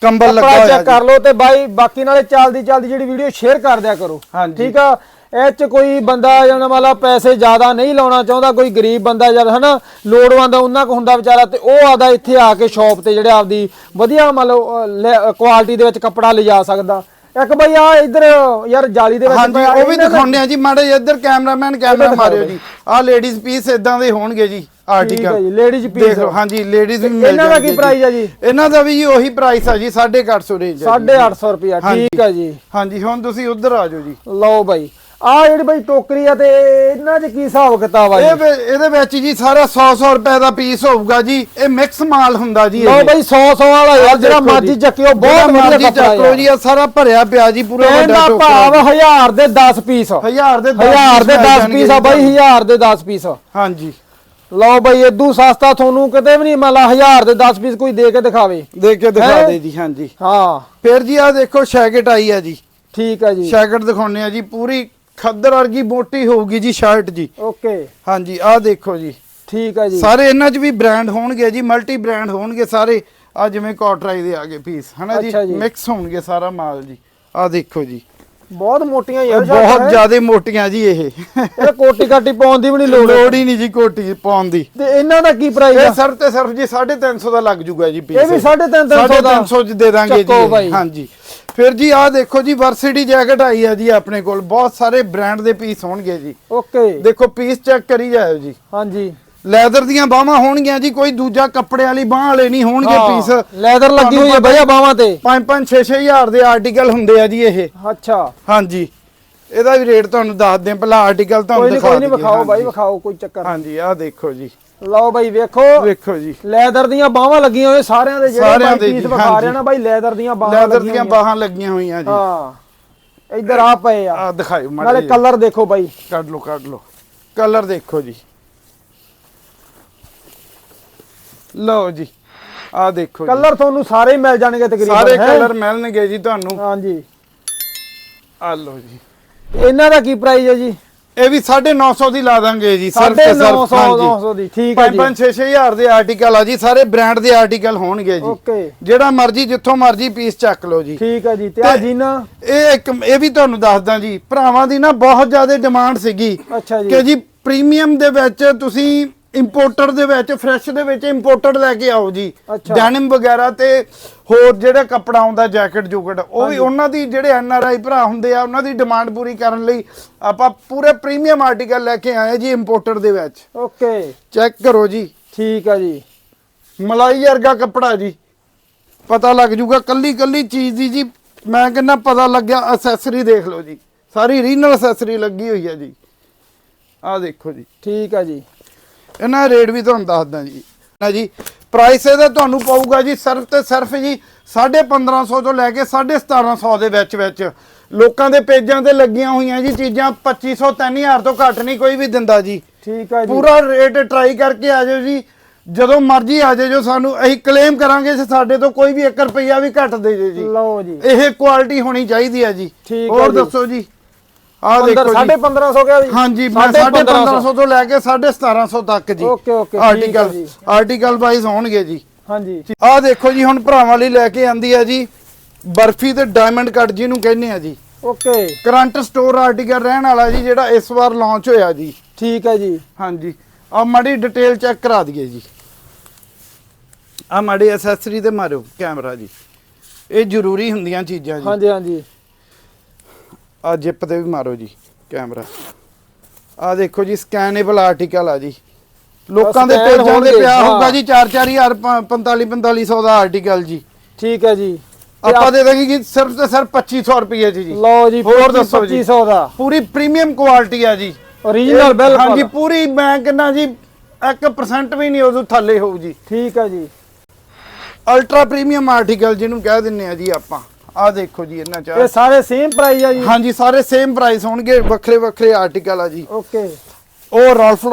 [SPEAKER 2] ਕੰਬਲ ਲੱਗਾ ਹੋਇਆ
[SPEAKER 1] ਚੈੱਕ ਕਰ ਲਓ ਤੇ ਬਾਈ ਬਾਕੀ ਨਾਲੇ ਚੱਲਦੀ ਚੱਲਦੀ ਜਿਹੜੀ ਵੀਡੀਓ ਸ਼ੇਅਰ ਕਰ ਦਿਆ ਕਰੋ। ਠੀਕ ਆ? ਇਹ ਚ ਕੋਈ ਬੰਦਾ ਜਣਾ ਵਾਲਾ ਪੈਸੇ ਜ਼ਿਆਦਾ ਨਹੀਂ ਲਾਉਣਾ ਚਾਹੁੰਦਾ ਕੋਈ ਗਰੀਬ ਬੰਦਾ ਜਦ ਹਨਾ? ਲੋੜਵੰਦ ਉਹਨਾਂ ਕੋ ਹੁੰਦਾ ਵਿਚਾਰਾ ਤੇ ਉਹ ਆਦਾ ਇੱਥੇ ਆ ਕੇ ਸ਼ਾਪ ਤੇ ਜਿਹੜੇ ਆਪਦੀ ਵਧੀਆ ਮਤਲਬ ਕੁਆਲਿਟੀ ਦੇ ਵਿੱਚ ਕੱਪੜਾ ਲਿਜਾ ਸਕਦਾ। ਇੱਕ ਬਈ ਆ ਇੱਧਰ ਯਾਰ ਜਾਲੀ ਦੇ ਵਿੱਚ
[SPEAKER 2] ਹਾਂਜੀ ਉਹ ਵੀ ਦਿਖਾਉਂਦੇ ਆ ਜੀ ਮਾੜੇ ਇੱਧਰ ਕੈਮਰਾਮੈਨ ਕੈਮਰਾ ਮਾਰਿਓ। ਜੀ। ਆਹ ਲੇਡੀਜ਼ ਪੀਸ ਇਦਾਂ ਦੇ ਹੋਣਗੇ ਜੀ
[SPEAKER 1] ਠੀਕ ਹੈ
[SPEAKER 2] ਆਰਟੀਕਲ
[SPEAKER 1] ਜੀ ਲੇਡੀਜ਼ ਪੀਸ
[SPEAKER 2] ਦੇਖ ਹਾਂਜੀ ਲੇਡੀਜ਼ ਵੀ ਮਿਲ
[SPEAKER 1] ਇਹਨਾਂ ਦਾ ਕੀ ਪ੍ਰਾਈਸ ਹੈ ਜੀ?
[SPEAKER 2] ਇਹਨਾਂ ਦਾ ਵੀ ਜੀ ਉਹੀ ਪ੍ਰਾਈਸ ਆ ਜੀ 850 ਰੇਂਜ
[SPEAKER 1] 850 ਰੁਪਿਆ। ਠੀਕ ਹੈ ਜੀ।
[SPEAKER 2] ਹਾਂਜੀ ਹੁਣ ਤੁਸੀਂ ਉੱਧਰ ਆ ਜਾਓ ਜੀ।
[SPEAKER 1] ਲਓ ਬਾਈ। ਆ ਜਿਹੜੀ ਬਾਈ ਟੋਕਰੀ ਆ ਤੇ ਇਹਨਾਂ 'ਚ ਕੀ ਹਿਸਾਬ ਕਿਤਾਬ ਆ ਜੀ?
[SPEAKER 2] ਇਹ ਵੇ- ਇਹਦੇ ਵਿੱਚ ਜੀ ਸਾਰਾ 100 100 ਰੁਪਏ ਦਾ ਪੀਸ ਹੋਊਗਾ ਜੀ। ਇਹ ਮਿਕਸ ਮਾਲ ਹੁੰਦਾ ਜੀ
[SPEAKER 1] ਲਓ
[SPEAKER 2] ਇਹ।
[SPEAKER 1] ਬਾਈ 100 100 ਵਾਲਾ ਯਾਰ ਜਿਹੜਾ
[SPEAKER 2] ਦੇਖੋ
[SPEAKER 1] ਮਰਜ਼ੀ
[SPEAKER 2] ਜੀ।
[SPEAKER 1] ਚੱਕਿਓ
[SPEAKER 2] ਜਿਹੜਾ
[SPEAKER 1] ਬਹੁਤ ਵਧੀਆ
[SPEAKER 2] ਮਰਜ਼ੀ
[SPEAKER 1] ਕੱਪੜਾ
[SPEAKER 2] ਚੱਕ ਜੀ ਇਹ ਸਾਰਾ ਭਰਿਆ ਪਿਆ ਜੀ ਪੂਰਾ ਵੱਡਾ
[SPEAKER 1] ਦਾ
[SPEAKER 2] ਟੋਕਰਾ
[SPEAKER 1] ਭਾਵ 1000 ਦੇ 10 ਪੀਸ
[SPEAKER 2] ਹਜ਼ਾਰ ਦੇ 10
[SPEAKER 1] 1000 ਦੇ
[SPEAKER 2] ਮਿਲ
[SPEAKER 1] 10
[SPEAKER 2] ਜਾਣਗੇ
[SPEAKER 1] ਪੀਸ ਆ ਬਾਈ 1000 ਦੇ 10 ਪੀਸ
[SPEAKER 2] ਹਾਂਜੀ।
[SPEAKER 1] ਲਓ ਬਾਈ ਇਦੂ ਸਸਤਾ ਤੁਹਾਨੂੰ ਕਿਤੇ ਵੀ ਨਹੀਂ ਮੰਨ ਲਾ 1000 ਦੇ 10 ਪੀਸ ਕੋਈ ਦੇ ਕੇ ਦਿਖਾਵੇ।
[SPEAKER 2] ਦੇਖ ਕੇ ਦਿਖਾ
[SPEAKER 1] ਹੈਂ?
[SPEAKER 2] ਦੇ ਜੀ ਹਾਂਜੀ।
[SPEAKER 1] ਹਾਂ।
[SPEAKER 2] ਫਿਰ ਜੀ ਆ ਦੇਖੋ ਸ਼ੈਕਟ ਆਈ ਆ ਜੀ।
[SPEAKER 1] ਠੀਕ ਹੈ ਜੀ।
[SPEAKER 2] ਸ਼ੈਕਟ ਦਿਖਾਉਣੇ ਆ ਜੀ ਪੂਰੀ ਖੱਦਰ ਵਰਗੀ ਮੋਟੀ ਹੋਊਗੀ ਜੀ ਸ਼ਰਟ ਜੀ।
[SPEAKER 1] ਓਕੇ।
[SPEAKER 2] ਹਾਂਜੀ ਆਹ ਦੇਖੋ ਜੀ।
[SPEAKER 1] ਠੀਕ ਹੈ ਜੀ।
[SPEAKER 2] ਸਾਰੇ ਇਹਨਾਂ 'ਚ ਵੀ ਬ੍ਰਾਂਡ ਹੋਣਗੇ ਜੀ ਮਲਟੀ ਬ੍ਰਾਂਡ ਹੋਣਗੇ ਸਾਰੇ। ਆ ਜਿਵੇਂ ਕੋਟਰਾਈ ਦੇ ਆਗੇ ਪੀਸ ਹਨਾ ਜੀ। ਮਿਕਸ ਹੋਣਗੇ ਸਾਰਾ ਮਾਲ ਜੀ। ਆਹ ਦੇਖੋ ਜੀ।
[SPEAKER 1] ਬਹੁਤ ਮੋਟੀਆਂ ਯਾਰ
[SPEAKER 2] ਬਹੁਤ ਜ਼ਿਆਦਾ ਮੋਟੀਆਂ ਜੀ ਇਹ।
[SPEAKER 1] ਇਹ ਕੋਟੀ ਕਾਟੀ ਪਾਉਣ ਦੀ ਵੀ ਨਹੀਂ ਲੋੜ।
[SPEAKER 2] ਲੋੜ ਹੀ ਨਹੀਂ ਜੀ ਕੋਟੀ ਪਾਉਣ ਦੀ।
[SPEAKER 1] ਤੇ ਇਹਨਾਂ ਦਾ ਕੀ ਪ੍ਰਾਈਸ
[SPEAKER 2] ਇਹ ਸਿਰਫ ਤੇ ਸਿਰਫ ਜੀ 350 ਦਾ ਲੱਗ ਜੂਗਾ ਜੀ ਪੀਸ।
[SPEAKER 1] ਇਹ ਵੀ 350 ਦਾ।
[SPEAKER 2] 350 ਚ ਦੇ ਦਾਂਗੇ ਜੀ। ਹਾਂਜੀ। ਫਿਰ ਜੀ ਆਹ ਦੇਖੋ ਜੀ ਵਰਸਿਟੀ ਜੈਕਟ ਆਈ ਆ ਜੀ ਆਪਣੇ ਕੋਲ। ਬਹੁਤ ਸਾਰੇ ਬ੍ਰਾਂਡ ਦੇ ਪੀਸ ਹੋਣਗੇ ਜੀ।
[SPEAKER 1] ਓਕੇ।
[SPEAKER 2] ਦੇਖੋ ਪੀਸ ਚੈੱਕ ਕਰੀ ਜਾਇਓ ਜੀ।
[SPEAKER 1] ਹਾਂਜੀ।
[SPEAKER 2] ਲੈਦਰ ਦੀਆਂ ਬਾਹਾਂ ਹੋਣਗੀਆਂ ਜੀ ਕੋਈ ਦੂਜਾ ਕੱਪੜੇ ਵਾਲੀ ਬਾਹ ਵਾਲੇ ਨਹੀਂ ਹੋਣਗੇ ਪੀਸ
[SPEAKER 1] ਲੈਦਰ ਲੱਗੀ ਹੋਈ ਹੈ ਭਈਆ ਬਾਹਾਂ ਤੇ।
[SPEAKER 2] 5-5 6-6 ਹਜ਼ਾਰ ਦੇ ਆਰਟੀਕਲ ਹੁੰਦੇ ਆ ਜੀ ਇਹ।
[SPEAKER 1] ਅੱਛਾ।
[SPEAKER 2] ਹਾਂਜੀ। ਇਹਦਾ ਵੀ ਰੇਟ ਤੁਹਾਨੂੰ ਦੱਸ ਦਿਆਂ ਪਹਿਲਾਂ ਆਰਟੀਕਲ ਤੁਹਾਨੂੰ ਦਿਖਾ
[SPEAKER 1] ਕੋਈ ਨਹੀਂ ਵਿਖਾਓ ਬਾਈ। ਵਿਖਾਓ ਕੋਈ ਚੱਕਰ
[SPEAKER 2] ਹਾਂਜੀ ਆਹ ਦੇਖੋ ਜੀ।
[SPEAKER 1] ਲਓ ਬਾਈ ਵੇਖੋ।
[SPEAKER 2] ਵੇਖੋ ਜੀ।
[SPEAKER 1] ਲੈਦਰ ਦੀਆਂ ਬਾਹਾਂ ਲੱਗੀਆਂ ਹੋਏ ਸਾਰਿਆਂ ਦੇ ਜਿਹੜੇ ਪੀਸ ਵਿਖਾ। ਰਹੇ ਨਾ ਬਾਈ ਲੈਦਰ ਦੀਆਂ ਬਾਹਾਂ
[SPEAKER 2] ਲੈਦਰ
[SPEAKER 1] ਲੱਗੀਆਂ
[SPEAKER 2] ਦੀਆਂ
[SPEAKER 1] ਹੋਈਆਂ।
[SPEAKER 2] ਬਾਹਾਂ ਲੱਗੀਆਂ ਹੋਈਆਂ ਜੀ।
[SPEAKER 1] ਹਾਂ। ਇੱਧਰ ਆ ਪਏ ਆ।
[SPEAKER 2] ਆ ਦਿਖਾਓ
[SPEAKER 1] ਨਾਲੇ। ਕਲਰ ਦੇਖੋ ਬਾਈ।
[SPEAKER 2] ਕੱਢ ਲਓ ਕੱਢ ਲਓ। ਕਲਰ ਦੇਖੋ ਜੀ। ਲਓ ਜੀ ਆ ਦੇਖੋ ਜੀ।
[SPEAKER 1] ਕਲਰ ਤੁਹਾਨੂੰ ਸਾਰੇ ਮਿਲ ਜਾਣਗੇ ਤਕਰੀਬਨ
[SPEAKER 2] ਸਾਰੇ
[SPEAKER 1] ਹੈਂ?
[SPEAKER 2] ਕਲਰ ਮਿਲਣਗੇ ਜੀ ਤੁਹਾਨੂੰ।
[SPEAKER 1] ਹਾਂਜੀ।
[SPEAKER 2] ਆ ਲਓ ਜੀ।
[SPEAKER 1] ਇਹਨਾਂ ਦਾ ਕੀ ਪ੍ਰਾਈਸ ਹੈ ਜੀ?
[SPEAKER 2] ਇਹ ਵੀ 950 ਦੀ ਲਾ ਦਾਂਗੇ ਜੀ ਸਿਰਫ ਤੇ
[SPEAKER 1] 950
[SPEAKER 2] ਸਿਰਫ ਹਾਂਜੀ।
[SPEAKER 1] 900 ਦੀ ਠੀਕ ਹੈ
[SPEAKER 2] 5
[SPEAKER 1] ਜੀ।
[SPEAKER 2] 5 6 ਹਜ਼ਾਰ ਦੇ ਆਰਟੀਕਲ ਆ ਜੀ ਸਾਰੇ ਬ੍ਰਾਂਡ ਦੇ ਆਰਟੀਕਲ ਹੋਣਗੇ ਜੀ।
[SPEAKER 1] ਓਕੇ।
[SPEAKER 2] ਜਿਹੜਾ ਮਰਜ਼ੀ ਜਿੱਥੋਂ ਮਰਜ਼ੀ ਪੀਸ ਚੱਕ ਲਓ ਜੀ।
[SPEAKER 1] ਠੀਕ ਹੈ ਜੀ ਤੇ ਆ
[SPEAKER 2] ਤੇ-
[SPEAKER 1] ਜੀਨਾ
[SPEAKER 2] ਇਹ ਇੱਕ ਇਹ ਵੀ ਤੁਹਾਨੂੰ ਦੱਸਦਾ ਜੀ ਭਰਾਵਾਂ ਦੀ ਨਾ ਬਹੁਤ ਜ਼ਿਆਦਾ ਡਿਮਾਂਡ ਸੀਗੀ
[SPEAKER 1] ਅੱਛਾ ਜੀ।
[SPEAKER 2] ਕਿ ਜੀ ਪ੍ਰੀਮੀਅਮ ਦੇ ਵਿੱਚ ਤੁਸੀਂ ਇੰਪੋਰਟਰ ਦੇ ਵਿੱਚ ਫਰੈਸ਼ ਦੇ ਵਿੱਚ ਇੰਪੋਰਟਡ ਲੈ ਕੇ ਆਓ ਜੀ। ਡੈਨਿਮ ਵਗੈਰਾ ਤੇ ਹੋਰ ਜਿਹੜਾ ਕੱਪੜਾ ਆਉਂਦਾ ਜੈਕਟ ਜੁਕਟ ਉਹ ਵੀ ਉਹਨਾਂ ਦੀ ਜਿਹੜੇ ਐਨ ਆਰ ਆਈ ਭਰਾ ਹੁੰਦੇ ਆ ਉਹਨਾਂ ਦੀ ਡਿਮਾਂਡ ਪੂਰੀ ਕਰਨ ਲਈ ਆਪਾਂ ਪੂਰੇ ਪ੍ਰੀਮੀਅਮ ਆਰਟੀਕਲ ਲੈ ਕੇ ਆਏ ਜੀ ਇੰਪੋਰਟਰ ਦੇ ਵਿੱਚ।
[SPEAKER 1] ਓਕੇ।
[SPEAKER 2] ਚੈੱਕ ਕਰੋ ਜੀ।
[SPEAKER 1] ਠੀਕ ਹੈ ਜੀ।
[SPEAKER 2] ਮਲਾਈ ਵਰਗਾ ਕੱਪੜਾ ਜੀ। ਪਤਾ ਲੱਗ ਜੂਗਾ ਕੱਲੀ ਕੱਲੀ ਚੀਜ਼ ਦੀ ਜੀ ਮੈਂ ਕਹਿੰਦਾ ਪਤਾ ਲੱਗਿਆ ਅਸੈਸਰੀ ਦੇਖ ਲਓ ਜੀ। ਸਾਰੀ ਰੀਨਲ ਅਸੈਸਰੀ ਲੱਗੀ ਹੋਈ ਹੈ ਜੀ। ਆਹ ਦੇਖੋ ਜੀ।
[SPEAKER 1] ਠੀਕ ਹੈ ਜੀ।
[SPEAKER 2] ਇਹਨਾਂ ਰੇਟ ਵੀ ਤੁਹਾਨੂੰ ਦੱਸਦਾ ਜੀ। ਨਾ ਜੀ ਪ੍ਰਾਈਸ ਇਹਦਾ ਤੁਹਾਨੂੰ ਪਊਗਾ ਜੀ ਸਿਰਫ ਤੇ ਸਿਰਫ ਜੀ 1550 ਤੋਂ ਲੈ ਕੇ 1750 ਦੇ ਵਿੱਚ ਵਿੱਚ। ਲੋਕਾਂ ਦੇ ਪੇਜਾਂ ਤੇ ਲੱਗੀਆਂ ਹੋਈਆਂ ਜੀ ਚੀਜ਼ਾਂ 2500 3000 ਤੋਂ ਘੱਟ ਨਹੀਂ ਕੋਈ ਵੀ ਦਿੰਦਾ ਜੀ।
[SPEAKER 1] ਠੀਕ ਹੈ ਜੀ।
[SPEAKER 2] ਪੂਰਾ ਰੇਟ ਟਰਾਈ ਕਰਕੇ ਆ ਜਾਓ ਜੀ। ਜਦੋਂ ਮਰਜ਼ੀ ਆ ਜਾਓ ਸਾਨੂੰ ਅਸੀਂ ਕਲੇਮ ਕਰਾਂਗੇ ਕਿ ਸਾਡੇ ਤੋਂ ਕੋਈ ਵੀ 1 ਰੁਪਈਆ ਵੀ ਘੱਟ ਦੇ ਜੇ ਜੀ।
[SPEAKER 1] ਲਓ ਜੀ।
[SPEAKER 2] ਇਹ ਕੁਆਲਿਟੀ ਹੋਣੀ ਚਾਹੀਦੀ ਹੈ ਜੀ। ਹੋਰ
[SPEAKER 1] ਜੀ।
[SPEAKER 2] ਦੱਸੋ ਜੀ।
[SPEAKER 1] ਅੰਦਰ
[SPEAKER 2] ਦੇਖੋ ਜੀ।
[SPEAKER 1] 1550 ਗਿਆ ਜੀ
[SPEAKER 2] ਹਾਂਜੀ ਮੈਂ 1550 ਤੋਂ ਲੈ ਕੇ 1750 ਤੱਕ ਜੀ।
[SPEAKER 1] Okay, okay,
[SPEAKER 2] article. Article wise ਹੋਣਗੇ ਜੀ।
[SPEAKER 1] ਹਾਂਜੀ।
[SPEAKER 2] ਆਹ ਦੇਖੋ ਜੀ ਹੁਣ ਭਰਾਵਾਂ ਲਈ ਲੈ ਕੇ ਆਂਦੀ ਹੈ ਜੀ। ਬਰਫੀ ਤੇ ਡਾਇਮੰਡ ਕੱਟ ਜਿਹਨੂੰ ਕਹਿੰਦੇ ਆ ਜੀ।
[SPEAKER 1] ਓਕੇ।
[SPEAKER 2] ਕਰੰਟ ਸਟੋਰ ਆਰਟੀਕਲ ਰਹਿਣ ਵਾਲਾ ਜੀ ਜਿਹੜਾ ਇਸ ਵਾਰ ਲਾਂਚ ਹੋਇਆ ਜੀ।
[SPEAKER 1] ਠੀਕ ਹੈ ਜੀ।
[SPEAKER 2] ਹਾਂਜੀ। ਆ ਮਾੜੀ ਡਿਟੇਲ ਚੈੱਕ ਕਰਾ ਦਈਏ ਜੀ। ਆ ਮਾੜੀ ਐਸੈਸਰੀ ਤੇ ਮਾਰਿਓ ਕੈਮਰਾ ਜੀ। ਇਹ ਜ਼ਰੂਰੀ ਹੁੰਦੀਆਂ ਚੀਜ਼ਾਂ ਜੀ।
[SPEAKER 1] ਹਾਂਜੀ ਹਾਂਜੀ।
[SPEAKER 2] ਆ ਜਿਪ ਤੇ ਵੀ ਮਾਰੋ ਜੀ ਕੈਮਰਾ। ਆ ਦੇਖੋ ਜੀ ਸਕੈਨੇਬਲ ਆਰਟੀਕਲ ਆ ਜੀ। ਲੋਕਾਂ ਦੇ ਪੇਜਾਂ ਤੇ
[SPEAKER 1] ਹੋਣਗੇ,
[SPEAKER 2] ਪਿਆ
[SPEAKER 1] ਹਾਂ।
[SPEAKER 2] ਹੋਊਗਾ ਜੀ 4-4000 45 4500 ਦਾ ਆਰਟੀਕਲ ਜੀ।
[SPEAKER 1] ਠੀਕ ਹੈ ਜੀ।
[SPEAKER 2] ਆਪਾਂ ਦੇ ਦਾਂਗੇ ਜੀ ਸਿਰਫ ਤੇ ਸਿਰਫ 2500 ਰੁਪਏ ਚ ਜੀ
[SPEAKER 1] ਲਓ ਜੀ
[SPEAKER 2] ਹੋਰ ਦੱਸੋ ਜੀ।
[SPEAKER 1] 2500 ਦਾ।
[SPEAKER 2] ਪੂਰੀ ਪ੍ਰੀਮੀਅਮ ਕੁਆਲਿਟੀ ਆ ਜੀ।
[SPEAKER 1] ਓਰੀਜਨਲ ਬਿਲਕੁਲ।
[SPEAKER 2] ਹਾਂਜੀ ਪੂਰੀ ਮੈਂ ਕਹਿੰਦਾ ਜੀ 1% ਵੀ ਨਹੀਂ ਉਦੋਂ ਥੱਲੇ ਹੋਊ ਜੀ।
[SPEAKER 1] ਠੀਕ ਹੈ ਜੀ।
[SPEAKER 2] ਅਲਟਰਾ ਪ੍ਰੀਮੀਅਮ ਆਰਟੀਕਲ ਜਿਹਨੂੰ ਕਹਿ ਦਿੰਨੇ ਆ ਜੀ ਆਪਾਂ। ਆ ਦੇਖੋ ਜੀ ਇਹਨਾਂ
[SPEAKER 1] ਇਹ
[SPEAKER 2] ਚ
[SPEAKER 1] ਸਾਰੇ ਸੇਮ ਪ੍ਰਾਈਸ ਆ ਜੀ?
[SPEAKER 2] ਹਾਂਜੀ ਸਾਰੇ ਸੇਮ ਪ੍ਰਾਈਸ ਹੋਣਗੇ ਵੱਖਰੇ ਵੱਖਰੇ ਆਰਟੀਕਲ ਆ ਜੀ।
[SPEAKER 1] ਓਕੇ
[SPEAKER 2] ਉਹ ਰਾਲਫ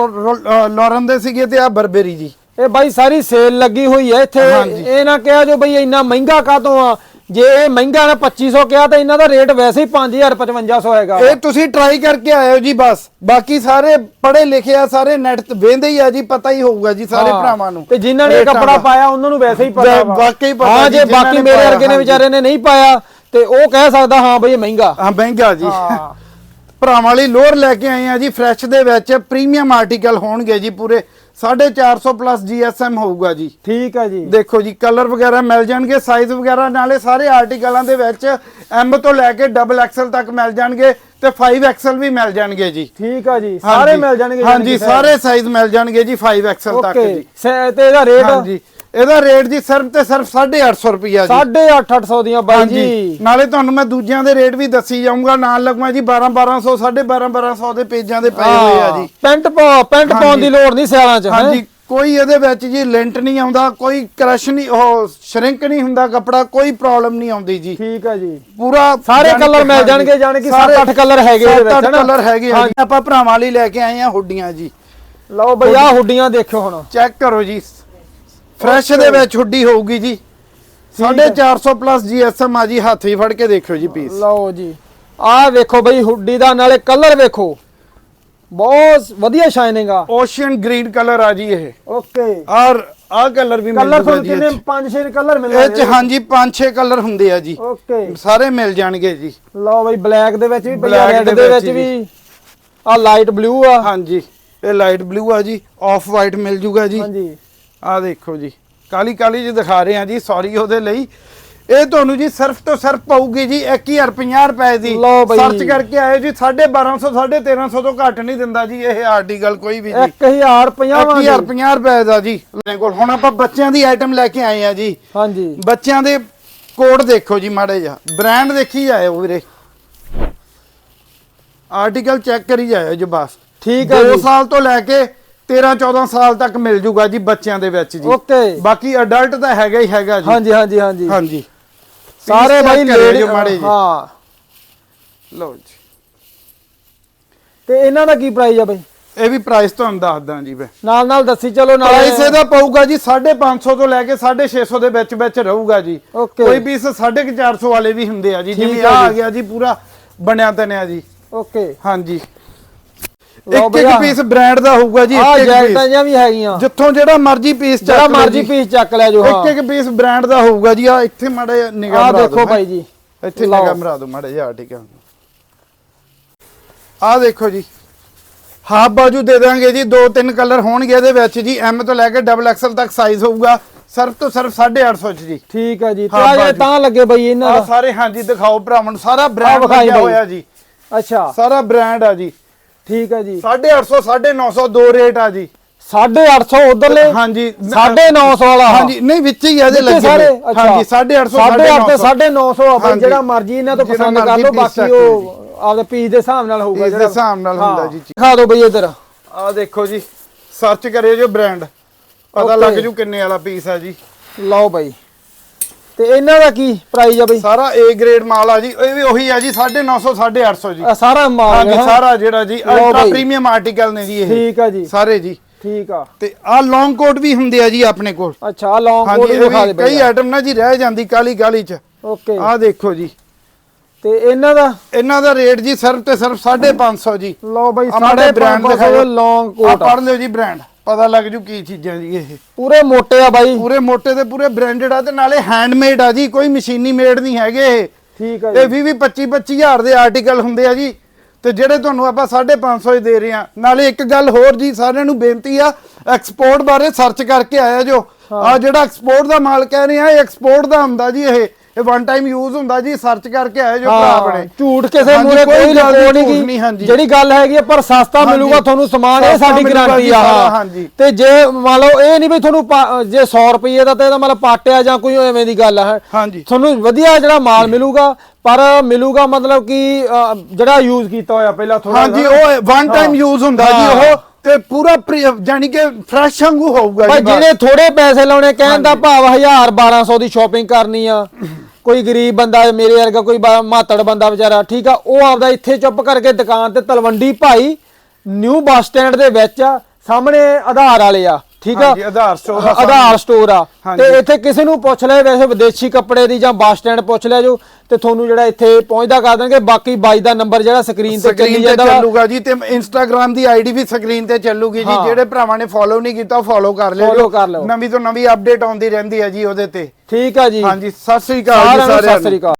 [SPEAKER 2] ਲੌਰਨ ਦੇ ਸੀਗੇ ਤੇ ਆ ਬਰਬੇਰੀ ਜੀ।
[SPEAKER 1] ਇਹ ਬਾਈ ਸਾਰੀ ਸੇਲ ਲੱਗੀ ਹੋਈ ਹੈ ਇੱਥੇ। ਇਹ ਨਾ ਕਿਹਾ ਜੋ ਬਈ ਇੰਨਾ ਮਹਿੰਗਾ ਕਾਤੋਂ ਆ? ਜੇ ਇਹ ਮਹਿੰਗਾ ਨਾ 2500 ਕਿਹਾ ਤਾਂ ਇਹਨਾਂ ਦਾ ਰੇਟ ਵੈਸੇ ਹੀ 5500 ਹੈਗਾ
[SPEAKER 2] ਇਹ ਤੁਸੀਂ ਟਰਾਈ ਕਰਕੇ ਆਇਓ ਜੀ ਬਸ ਬਾਕੀ ਸਾਰੇ ਪੜ੍ਹੇ ਲਿਖੇ ਆ ਸਾਰੇ ਨੈਟ ਤੇ ਵੇਂਦੇ ਹੀ ਆ ਜੀ ਪਤਾ ਹੀ ਹੋਊਗਾ ਜੀ ਸਾਰੇ
[SPEAKER 1] ਹਾਂ।
[SPEAKER 2] ਭਰਾਵਾਂ ਨੂੰ
[SPEAKER 1] ਤੇ ਜਿਨ੍ਹਾਂ ਨੇ ਇਹ
[SPEAKER 2] ਰੇਟਾਂ
[SPEAKER 1] ਕੱਪੜਾ
[SPEAKER 2] ਦਾ।
[SPEAKER 1] ਪਾਇਆ ਉਹਨਾਂ ਨੂੰ ਵੈਸੇ ਹੀ ਪਤਾ
[SPEAKER 2] ਵਾ-। ਵਾਕਈ ਪਤਾ
[SPEAKER 1] ਹਾਂ
[SPEAKER 2] ਜੀ,
[SPEAKER 1] ਜੇ
[SPEAKER 2] ਜਿਨ੍ਹਾਂ
[SPEAKER 1] ਬਾਕੀ
[SPEAKER 2] ਨੇ
[SPEAKER 1] ਮੇਰੇ
[SPEAKER 2] ਪਾਇਆ,
[SPEAKER 1] ਵਰਗੇ ਨੇ
[SPEAKER 2] ਹਾਂਜੀ।
[SPEAKER 1] ਵਿਚਾਰੇ ਨੇ ਨਹੀਂ ਪਾਇਆ ਤੇ ਉਹ ਕਹਿ ਸਕਦਾ ਹਾਂ ਬਈ ਇਹ ਮਹਿੰਗਾ
[SPEAKER 2] ਹਾਂ ਮਹਿੰਗਾ ਜੀ
[SPEAKER 1] ਹਾਂ
[SPEAKER 2] ਭਰਾਵਾਂ ਵਾਲੀ ਲੋਅਰ ਲੈ ਕੇ ਆਏ ਆ ਜੀ ਫਰੈਸ਼ ਦੇ ਵਿੱਚ ਪ੍ਰੀਮੀਅਮ ਆਰਟੀਕਲ ਹੋਣਗੇ ਜੀ ਪੂਰੇ 450 ਪਲੱਸ GSM ਹੋਊਗਾ ਜੀ।
[SPEAKER 1] ਠੀਕ ਹੈ ਜੀ।
[SPEAKER 2] ਦੇਖੋ ਜੀ ਕਲਰ ਵਗੈਰਾ ਮਿਲ ਜਾਣਗੇ ਸਾਈਜ਼ ਵਗੈਰਾ ਨਾਲੇ ਸਾਰੇ ਆਰਟੀਕਲਾਂ ਦੇ ਵਿੱਚ ਐਮ ਤੋਂ ਲੈ ਕੇ ਡਬਲ ਐਕਸਲ ਤੱਕ ਮਿਲ ਜਾਣਗੇ ਤੇ 5 ਐਕਸਲ ਵੀ ਮਿਲ ਜਾਣਗੇ ਜੀ।
[SPEAKER 1] ਠੀਕ ਆ ਜੀ ਸਾਰੇ। ਮਿਲ ਜਾਣਗੇ
[SPEAKER 2] ਹਾਂਜੀ ਸਾਰੇ ਸਾਈਜ਼ ਮਿਲ ਜਾਣਗੇ ਜੀ 5 ਐਕਸਲ ਤੱਕ ਜੀ।
[SPEAKER 1] ਤੇ ਇਹਦਾ ਰੇਟ
[SPEAKER 2] ਹਾਂਜੀ। ਇਹਦਾ ਰੇਟ ਜੀ ਸਿਰਫ ਤੇ ਸਿਰਫ 850 ਰੁਪਿਆ ਜੀ।
[SPEAKER 1] 850 ਦੀਆਂ ਬਾਈ ਜੀ।
[SPEAKER 2] ਨਾਲੇ ਤੁਹਾਨੂੰ ਮੈਂ ਦੂਜਿਆਂ ਦੇ ਰੇਟ ਵੀ ਦੱਸੀ ਜਾਊਂਗਾ। ਨਾਲ ਲੱਗਵਾ ਜੀ 12 1200 12.5 1200 ਦੇ ਪੇਜਾਂ ਦੇ ਪਏ ਹੋਏ ਆ ਜੀ।
[SPEAKER 1] ਪੈਂਟ ਪਾ ਪੈਂਟ ਪਾਉਣ। ਦੀ ਲੋੜ ਨਹੀਂ ਸਿਆਲਾਂ ਚ?
[SPEAKER 2] ਹਾਂਜੀ ਕੋਈ ਇਹਦੇ ਵਿੱਚ ਜੀ ਲਿੰਟ ਨਹੀਂ ਆਉਂਦਾ ਕੋਈ ਕ੍ਰਸ਼ ਨਹੀਂ ਉਹ ਸ਼ਰਿੰਕ ਨਹੀਂ ਹੁੰਦਾ ਕੱਪੜਾ ਕੋਈ ਪ੍ਰੋਬਲਮ ਨਹੀਂ ਆਉਂਦੀ ਜੀ।
[SPEAKER 1] ਠੀਕ ਆ ਜੀ।
[SPEAKER 2] ਪੂਰਾ
[SPEAKER 1] ਸਾਰੇ
[SPEAKER 2] ਜਾਣੀ
[SPEAKER 1] colour
[SPEAKER 2] ਕਿ
[SPEAKER 1] ਮਿਲ ਜਾਣਗੇ, ਜਾਣੀ ਕਿ
[SPEAKER 2] ਸਾਰੇ-
[SPEAKER 1] ਸੱਤ ਅੱਠ colour ਹੈਗੇ ਇਹਦੇ ਵਿੱਚ, ਹਨਾ?
[SPEAKER 2] colour ਹੈਗੇ ਆ ਆਪਾਂ ਭਰਾਵਾਂ ਲਈ ਲੈ ਕੇ ਆਏ ਆ ਹੁੱਡੀਆਂ ਜੀ।
[SPEAKER 1] ਲਓ ਬਈ ਆਹ ਹੁੱਡੀਆਂ ਦੇਖਿਓ ਹੁਣ।
[SPEAKER 2] ਚੈੱਕ ਕਰੋ ਜੀ ਫਰੈਸ਼ ਦੇ ਵਿੱਚ ਹੁੱਡੀ ਹੋਊਗੀ ਜੀ। 450 ਪਲੱਸ ਜੀਐਸਐਮ ਆ ਜੀ ਹੱਥ ਵੀ ਫੜ ਕੇ ਦੇਖਿਓ ਜੀ ਪੀਸ
[SPEAKER 1] ਲਓ ਜੀ। ਆਹ ਵੇਖੋ ਬਈ ਹੁੱਡੀ ਦਾ ਨਾਲੇ ਕਲਰ ਵੇਖੋ। ਬਹੁਤ ਵਧੀਆ ਸ਼ਾਈਨਿੰਗ ਆ।
[SPEAKER 2] ਓਸ਼ੀਅਨ ਗ੍ਰੀਨ ਕਲਰ ਆ ਜੀ ਇਹ।
[SPEAKER 1] ਓਕੇ
[SPEAKER 2] ਔਰ ਆਹ ਕਲਰ ਵੀ ਮਿਲ
[SPEAKER 1] ਕਲਰ ਤੁਹਾਨੂੰ ਕਿੰਨੇ
[SPEAKER 2] ਇਹ 'ਚ।
[SPEAKER 1] ਪੰਜ ਛੇ ਕਲਰ ਮਿਲ
[SPEAKER 2] ਇਹ ਚ ਹਾਂਜੀ 5-6 ਕਲਰ ਹੁੰਦੇ ਆ ਜੀ।
[SPEAKER 1] ਓਕੇ
[SPEAKER 2] ਸਾਰੇ ਮਿਲ ਜਾਣਗੇ ਜੀ।
[SPEAKER 1] ਲਓ ਬਈ ਬਲੈਕ ਦੇ ਵਿੱਚ ਵੀ ਪਈ ਰੈੱਡ
[SPEAKER 2] ਦੇ ਵਿੱਚ। ਵੀ।
[SPEAKER 1] ਆ ਲਾਈਟ ਬਲੂ ਆ।
[SPEAKER 2] ਹਾਂਜੀ ਇਹ ਲਾਈਟ ਬਲੂ ਆ ਜੀ। ਆਫ ਵਾਈਟ ਮਿਲ ਜੂਗਾ ਜੀ।
[SPEAKER 1] ਹਾਂਜੀ।
[SPEAKER 2] ਆਹ ਦੇਖੋ ਜੀ ਕਾਲੀ ਕਾਲੀ ਜੀ ਦਿਖਾ ਰਹੇ ਆ ਜੀ ਸੌਰੀ ਉਹਦੇ ਲਈ। ਇਹ ਤੁਹਾਨੂੰ ਜੀ ਸਿਰਫ ਤੋਂ ਸਿਰਫ ਪਊਗੀ ਜੀ 1050 ਰੁਪਏ ਦੀ। ਸਰਚ ਕਰਕੇ ਆਏ ਜੀ 1250 1350 ਤੋਂ ਘੱਟ ਨਹੀਂ ਦਿੰਦਾ ਜੀ ਇਹ ਆਰਟੀਕਲ ਕੋਈ ਵੀ ਜੀ।
[SPEAKER 1] 1050
[SPEAKER 2] 1050 ਰੁਪਏ ਦਾ ਜੀ ਆਪਣੇ ਕੋਲ। ਹੁਣ ਆਪਾਂ ਬੱਚਿਆਂ ਦੀ ਆਈਟਮ ਲੈ ਕੇ ਆਏ ਆ ਜੀ।
[SPEAKER 1] ਹਾਂਜੀ।
[SPEAKER 2] ਬੱਚਿਆਂ ਦੇ ਕੋਡ ਦੇਖੋ ਜੀ ਮਾੜੇ ਜਿਹਾ। ਬ੍ਰਾਂਡ ਦੇਖੀ ਜਾਇਓ ਵੀਰੇ। ਆਰਟੀਕਲ ਚੈੱਕ ਕਰੀ ਜਾਇਓ ਜੀ ਬਸ।
[SPEAKER 1] ਠੀਕ ਹੈ
[SPEAKER 2] 2
[SPEAKER 1] ਜੀ।
[SPEAKER 2] ਸਾਲ ਤੋਂ ਲੈ ਕੇ 13 14 ਸਾਲ ਤੱਕ ਮਿਲ ਜੂਗਾ ਜੀ ਬੱਚਿਆਂ ਦੇ ਵਿੱਚ ਜੀ।
[SPEAKER 1] ਓਕੇ।
[SPEAKER 2] ਬਾਕੀ ਅਡਲਟ ਤਾਂ ਹੈਗਾ ਹੀ ਹੈਗਾ ਜੀ।
[SPEAKER 1] ਹਾਂਜੀ ਹਾਂਜੀ ਹਾਂਜੀ।
[SPEAKER 2] ਹਾਂਜੀ।
[SPEAKER 1] ਸਾਰੇ ਬਾਈ ਲੇਡੀ ਹਾਂ।
[SPEAKER 2] ਲਓ ਜੀ।
[SPEAKER 1] ਤੇ ਇਹਨਾਂ ਦਾ ਕੀ ਪ੍ਰਾਈਸ ਆ ਬਈ?
[SPEAKER 2] ਇਹ ਵੀ ਪ੍ਰਾਈਸ ਤੁਹਾਨੂੰ ਦੱਸਦਾ ਜੀ ਮੈਂ।
[SPEAKER 1] ਨਾਲ ਨਾਲ ਦੱਸੀ ਚਲੋ ਨਾਲ
[SPEAKER 2] ਪ੍ਰਾਈਸ ਇਹਦਾ ਪਊਗਾ ਜੀ 550 ਤੋਂ ਲੈ ਕੇ 650 ਦੇ ਵਿੱਚ ਵਿੱਚ ਰਹੂਗਾ ਜੀ. ਕੋਈ ਪੀਸ 450 ਵਾਲੇ ਵੀ ਹੁੰਦੇ ਆ ਜੀ। ਜਿਵੇਂ ਆ। ਗਿਆ ਜੀ ਪੂਰਾ ਬਣਿਆ ਤਨਿਆ ਜੀ।
[SPEAKER 1] ਓਕੇ।
[SPEAKER 2] ਹਾਂਜੀ। ਇੱਕ ਇੱਕ ਪੀਸ ਬ੍ਰਾਂਡ ਦਾ ਹੋਊਗਾ ਜੀ
[SPEAKER 1] ਆ
[SPEAKER 2] ਇੱਕ ਇੱਕ
[SPEAKER 1] ਜੈਕਟਾਂ
[SPEAKER 2] ਪੀਸ
[SPEAKER 1] ਜਾਂ ਵੀ ਹੈਗੀਆਂ।
[SPEAKER 2] ਜਿੱਥੋਂ ਜਿਹੜਾ ਮਰਜ਼ੀ ਪੀਸ
[SPEAKER 1] ਜਿਹੜਾ ਮਰਜ਼ੀ ਪੀਸ ਚੱਕ ਲੈ ਜੋ ਹਾਂ
[SPEAKER 2] ਇੱਕ ਇੱਕ ਪੀਸ ਬ੍ਰਾਂਡ ਦਾ ਹੋਊਗਾ ਜੀ ਆ ਇੱਥੇ ਮਾੜੇ ਨਿਗਾਹ
[SPEAKER 1] ਆ ਦੇਖੋ ਭਾਈ ਜੀ।
[SPEAKER 2] ਇੱਥੇ। ਨਿਗਾਹ ਮਰਾ ਦਿਓ ਮਾੜੇ ਜਿਹਾ ਠੀਕ ਆ। ਆ ਦੇਖੋ ਜੀ। ਹਾਫ ਬਾਜੂ ਦੇ ਦਾਂਗੇ ਜੀ ਦੋ ਤਿੰਨ ਕਲਰ ਹੋਣਗੇ ਇਹਦੇ ਵਿੱਚ ਜੀ ਐਮ ਤੋਂ ਲੈ ਕੇ ਡਬਲ ਐਕਸਲ ਤੱਕ ਸਾਈਜ਼ ਹੋਊਗਾ ਸਿਰਫ ਤੋਂ ਸਿਰਫ 850 ਚ ਜੀ।
[SPEAKER 1] ਠੀਕ ਹੈ ਜੀ। ਤੇ
[SPEAKER 2] ਹਾਂ,
[SPEAKER 1] ਆ ਜੇ
[SPEAKER 2] ਬਾਜੂ।
[SPEAKER 1] ਤਾਂ ਲੱਗੇ ਬਈ ਇਹਨਾਂ
[SPEAKER 2] ਆ
[SPEAKER 1] ਦਾ।
[SPEAKER 2] ਸਾਰੇ ਹਾਂਜੀ ਦਿਖਾਓ ਭਰਾਵਾਂ ਨੂੰ ਸਾਰਾ ਬ੍ਰਾਂਡ ਲੱਗਿਆ। ਹੋਇਆ ਜੀ।
[SPEAKER 1] ਅੱਛਾ।
[SPEAKER 2] ਸਾਰਾ ਬ੍ਰਾਂਡ ਆ ਜੀ।
[SPEAKER 1] ਠੀਕ ਹੈ ਜੀ।
[SPEAKER 2] 850 950 ਦੋ ਰੇਟ ਆ ਜੀ।
[SPEAKER 1] 850 ਉਧਰਲੇ?
[SPEAKER 2] ਹਾਂਜੀ।
[SPEAKER 1] 950 ਵਾਲਾ
[SPEAKER 2] ਹਾਂਜੀ ਨਹੀਂ ਵਿੱਚ ਹੀ ਆ ਇਹਦੇ ਲੱਗੇ
[SPEAKER 1] ਸਾਰੇ?
[SPEAKER 2] ਹਾਂਜੀ 850
[SPEAKER 1] 850 950 ਆ ਬਈ
[SPEAKER 2] ਹਾਂਜੀ।
[SPEAKER 1] ਜਿਹੜਾ ਮਰਜ਼ੀ ਇਹਨਾਂ ਤੋਂ
[SPEAKER 2] ਜਿਹੜਾ
[SPEAKER 1] ਪਸੰਦ ਕਰ ਲਓ ਬਾਕੀ ਉਹ ਆਪਦੇ ਪੀਸ ਦੇ ਹਿਸਾਬ ਨਾਲ ਹੋਊਗਾ
[SPEAKER 2] ਦੇ ਹਿਸਾਬ ਨਾਲ ਹੁੰਦਾ ਜੀ।
[SPEAKER 1] ਦਿਖਾ ਦਿਓ ਬਈ ਇਧਰ।
[SPEAKER 2] ਆ ਦੇਖੋ ਜੀ ਸਰਚ ਕਰਿਓ ਜੋ ਬ੍ਰਾਂਡ। ਪਤਾ. ਲੱਗ ਜੂ ਕਿੰਨੇ ਵਾਲਾ ਪੀਸ ਆ ਜੀ।
[SPEAKER 1] ਲਓ ਬਈ। ਤੇ ਇਹਨਾਂ ਦਾ ਕੀ ਪ੍ਰਾਈਸ ਆ ਬਈ?
[SPEAKER 2] ਸਾਰਾ A ਗ੍ਰੇਡ ਮਾਲ ਆ ਜੀ ਇਹ ਵੀ ਉਹੀ ਆ ਜੀ 950 850 ਜੀ।
[SPEAKER 1] ਆ ਸਾਰਾ ਮਾਲ
[SPEAKER 2] ਹਾਂਜੀ
[SPEAKER 1] ਹੈ
[SPEAKER 2] ਸਾਰਾ ਜਿਹੜਾ ਜੀ ਅਲਟਰਾ। ਪ੍ਰੀਮੀਅਮ ਆਰਟੀਕਲ ਨੇ ਜੀ ਇਹ।
[SPEAKER 1] ਠੀਕ ਆ ਜੀ।
[SPEAKER 2] ਸਾਰੇ ਜੀ।
[SPEAKER 1] ਠੀਕ ਆ।
[SPEAKER 2] ਤੇ ਆ ਲੌਂਗ ਕੋਟ ਵੀ ਹੁੰਦੇ ਆ ਜੀ ਆਪਣੇ ਕੋਲ।
[SPEAKER 1] ਅੱਛਾ ਲੌਂਗ
[SPEAKER 2] ਹਾਂਜੀ
[SPEAKER 1] ਕੋਟ
[SPEAKER 2] ਇਹ
[SPEAKER 1] ਵੀ ਦਿਖਾ ਦੇ
[SPEAKER 2] ਵੀ ਕਈ ਆਈਟਮ ਨਾ ਜੀ ਰਹਿ ਜਾਂਦੀ ਕਾਲੀ ਕਾਲੀ ਚ।
[SPEAKER 1] ਓਕੇ।
[SPEAKER 2] ਆ ਦੇਖੋ ਜੀ।
[SPEAKER 1] ਤੇ ਇਹਨਾਂ ਦਾ?
[SPEAKER 2] ਇਹਨਾਂ ਦਾ ਰੇਟ ਜੀ ਸਿਰਫ ਤੇ ਸਿਰਫ 550 ਜੀ।
[SPEAKER 1] ਲਓ ਬਈ
[SPEAKER 2] ਮਾੜੇ brand
[SPEAKER 1] 550
[SPEAKER 2] ਦਿਖਾਓ।
[SPEAKER 1] ਲੌਂਗ
[SPEAKER 2] ਆ।
[SPEAKER 1] ਕੋਟ
[SPEAKER 2] ਪੜ ਲਿਓ ਜੀ ਬ੍ਰਾਂਡ ਪਤਾ ਲੱਗ ਜੂ ਕੀ ਚੀਜ਼ਾਂ ਜੀ ਇਹ।
[SPEAKER 1] ਪੂਰੇ ਮੋਟੇ ਆ ਬਾਈ।
[SPEAKER 2] ਪੂਰੇ ਮੋਟੇ ਤੇ ਪੂਰੇ ਬ੍ਰਾਂਡਡ ਆ ਤੇ ਨਾਲੇ ਹੈਂਡਮੇਡ ਆ ਜੀ ਕੋਈ ਮਸ਼ੀਨੀ ਮੇਡ ਨਹੀਂ ਹੈਗੇ ਇਹ।
[SPEAKER 1] ਠੀਕ ਆ ਜੀ।
[SPEAKER 2] 20 25 25000 ਦੇ ਆਰਟੀਕਲ ਹੁੰਦੇ ਆ ਜੀ। ਤੇ ਜਿਹੜੇ ਤੁਹਾਨੂੰ ਆਪਾਂ 550 ਹੀ ਦੇ ਰਹੇ ਆ। ਨਾਲੇ ਇੱਕ ਗੱਲ ਹੋਰ ਜੀ ਸਾਰਿਆਂ ਨੂੰ ਬੇਨਤੀ ਆ ਐਕਸਪੋਰਟ ਬਾਰੇ ਸਰਚ ਕਰਕੇ ਆਇਆ ਜੋ। ਆ ਜਿਹੜਾ ਐਕਸਪੋਰਟ ਦਾ ਮਾਲ ਕਹਿ ਰਹੇ ਆ ਇਹ ਐਕਸਪੋਰਟ ਦਾ ਹੁੰਦਾ ਜੀ ਇਹ। ਇਹ ਵਨ ਟਾਈਮ ਯੂਜ਼ ਹੁੰਦਾ ਜੀ ਸਰਚ ਕਰਕੇ ਆਇਆ ਜੋ ਭਰਾ ਆਪਣੇ
[SPEAKER 1] ਝੂਠ ਕਿਸੇ ਮੂਰੇ
[SPEAKER 2] ਕੋਈ
[SPEAKER 1] ਲਗੋ ਨਹੀਂ
[SPEAKER 2] ਹਾਂਜੀ।
[SPEAKER 1] ਜਿਹੜੀ ਗੱਲ ਹੈਗੀ ਪਰ ਸਸਤਾ। ਮਿਲੂਗਾ ਤੁਹਾਨੂੰ ਸਮਾਨ ਇਹ ਸਾਡੀ ਗਾਰੰਟੀ ਆ। ਤੇ ਜੇ ਮੰਨ ਲਓ ਇਹ ਨਹੀਂ ਵੀ ਤੁਹਾਨੂੰ ਜੇ 100 ਰੁਪਏ ਦਾ ਤੇ ਇਹਦਾ ਮਤਲਬ ਪਾਟਿਆ ਜਾਂ ਕੋਈ ਐਵੇਂ ਦੀ ਗੱਲ ਹੈ ਤੁਹਾਨੂੰ ਵਧੀਆ ਜਿਹੜਾ ਮਾਲ ਮਿਲੂਗਾ ਪਰ ਮਿਲੂਗਾ ਮਤਲਬ ਕਿ ਜਿਹੜਾ ਯੂਜ਼ ਕੀਤਾ ਹੋਇਆ ਪਹਿਲਾਂ ਥੋੜਾ
[SPEAKER 2] ਹਾਂਜੀ ਉਹ ਵਨ ਟਾਈਮ ਯੂਜ਼ ਹੁੰਦਾ ਜੀ। ਉਹ ਤੇ ਪੂਰਾ ਯਾਨੀ ਕਿ ਫਰੈਸ਼ ਵਾਂਗੂ ਹੋਊਗਾ
[SPEAKER 1] ਭਾਈ
[SPEAKER 2] ਜੀ ਬਾਹਰ।
[SPEAKER 1] ਜਿਹੜੇ ਥੋੜੇ ਪੈਸੇ ਲਾਉਣੇ ਕਹਿਣ ਦਾ ਭਾਵ 1000 1200 ਦੀ ਸ਼ਾਪਿੰਗ ਕਰਨੀ ਆ। ਕੋਈ ਗਰੀਬ ਬੰਦਾ ਮੇਰੇ ਵਰਗਾ ਕੋਈ ਮਾਤੜ ਬੰਦਾ ਵਿਚਾਰਾ ਠੀਕ ਆ ਉਹ ਆਪਦਾ ਇੱਥੇ ਚੁੱਪ ਕਰਕੇ ਦੁਕਾਨ ਤੇ ਤਲਵੰਡੀ ਭਾਈ ਨਿਊ ਬੱਸ ਸਟੈਂਡ ਦੇ ਵਿੱਚ ਆ ਸਾਹਮਣੇ ਆਧਾਰ ਵਾਲੇ ਆ। ਠੀਕ ਆ
[SPEAKER 2] ਹਾਂਜੀ, ਆਧਾਰ store ਆ
[SPEAKER 1] ਆਧਾਰ ਸਟੋਰ ਆ
[SPEAKER 2] ਹਾਂਜੀ।
[SPEAKER 1] ਤੇ ਇੱਥੇ ਕਿਸੇ ਨੂੰ ਪੁੱਛ ਲੈ ਵੈਸੇ ਵਿਦੇਸ਼ੀ ਕੱਪੜੇ ਦੀ ਜਾਂ ਬੱਸ ਸਟੈਂਡ ਪੁੱਛ ਲਿਆ ਜੋ ਤੇ ਤੁਹਾਨੂੰ ਜਿਹੜਾ ਇੱਥੇ ਪਹੁੰਚਦਾ ਕਰ ਦੇਣਗੇ ਬਾਕੀ ਬਾਈ ਦਾ ਨੰਬਰ ਜਿਹੜਾ ਸਕਰੀਨ ਤੇ ਚੱਲੀ
[SPEAKER 2] ਸਕਰੀਨ ਤੇ
[SPEAKER 1] ਜਾਂਦਾ ਵਾ।
[SPEAKER 2] ਚੱਲੂਗਾ ਜੀ ਤੇ ਇੰਸਟਾਗ੍ਰam ਦੀ ਆਈਡੀ ਵੀ ਸਕਰੀਨ ਤੇ ਚੱਲੂਗੀ ਜੀ
[SPEAKER 1] ਹਾਂ।
[SPEAKER 2] ਜਿਹੜੇ ਭਰਾਵਾਂ ਨੇ ਫੋਲੋ ਨਹੀਂ ਕੀਤਾ ਫੋਲੋ ਕਰ ਲਿਓ
[SPEAKER 1] Follow ਕਰ ਲਓ।
[SPEAKER 2] ਨਵੀਂ ਤੋਂ ਨਵੀਂ ਅਪਡੇਟ ਆਉਂਦੀ ਰਹਿੰਦੀ ਹੈ ਜੀ ਉਹਦੇ ਤੇ
[SPEAKER 1] ਠੀਕ ਆ ਜੀ
[SPEAKER 2] ਹਾਂਜੀ ਸਤਿ ਸ੍ਰੀ ਅਕਾਲ ਜੀ
[SPEAKER 1] ਸਾਰਿਆਂ ਨੂੰ ਸਤਿ ਸ੍ਰੀ ਅਕਾਲ